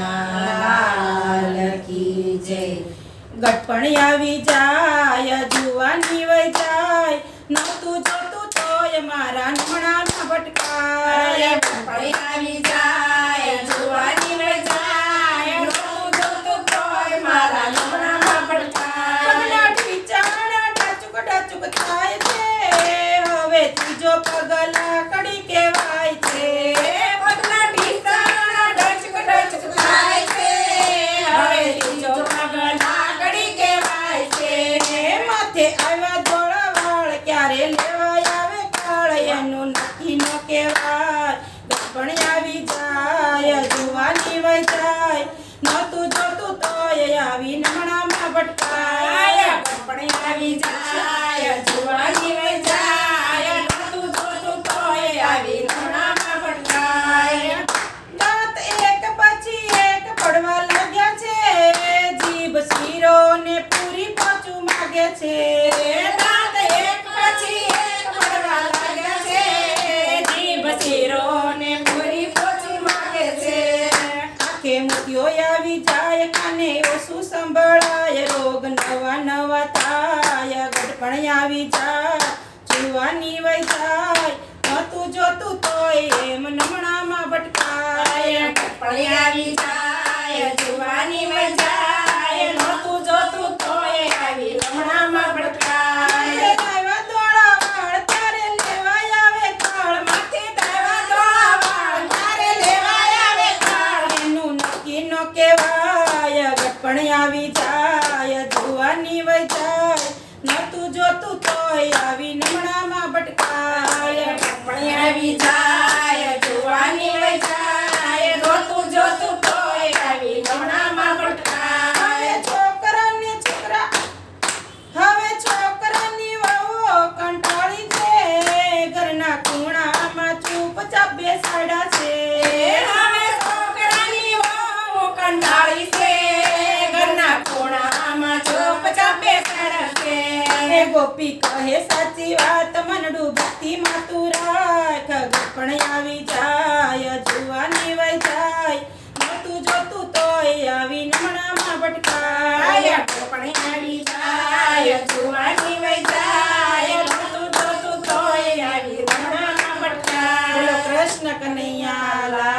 કનૈયા કી જય. ગટપણ આવી જાય, જુવાની વઈ જાય. નતું જોતું તોય મારા નમણામાં ભટકાય. ગણપતિ આવી જાય જુવાની વઈ જાય નહોતું જોતું તોય મારા નમણામાં ભડકાય. પગલા ઢીચાણા ડાચુક ડાચુક થાય છે હવે ત્રીજો પગલા કડી કહેવાય છે પગલા ઢીંચાણા ડચક ડચક થાય છે. હવે ત્રીજો પગલા ઘડી કહેવાય છે. હે માથે આવ્યા ધોળા વાળ ક્યારે લેવાય? આવે કાળ, એનું નક્કી ન કહેવાય. પણ આવી જાય, જુવાની વય જાય. નતું જોતું તોય આવી નમણામાં ભટકાય. પણ આવી જાય. આંખે મોતિયો આવી જાય કાને ઓછું સંભળાય. રોગ નવા નવા થાય ગઢપણ આવી જાય જીવાની વય જાય નતું જોતું તોય એમ નમણામાં ભટકાય. ગઢપણ આવી જાય, જુવાની વઈ જાય. નહોતું જોતું તોય આવી લમણામાં ભડકાય. આવ્યા ધોળા વાળ તારે લેવાય આવે કાળ માથે તારા ધોળા વાળ તારે લેવાય આવે કાળ. એનું નક્કી ન કહેવાય ગટપણ આવી જાય જુવાની વય જાય. નતું જોતું તોય આવી નમણામાં ભટકાય આવી જાય, ગોપી કહે સાચી વાત મનડું ભક્તિ માતું રાખ, ગોપણ આવી જાય, જુવાની વય જાય નતું જોતું તોય આવી નમણામાં ભટકાય, ગોપણ આવી જાય, જુવાની વય જાય નતું જોતું તોય આવી નમણામાં ભટકાય. કૃષ્ણ કનૈયા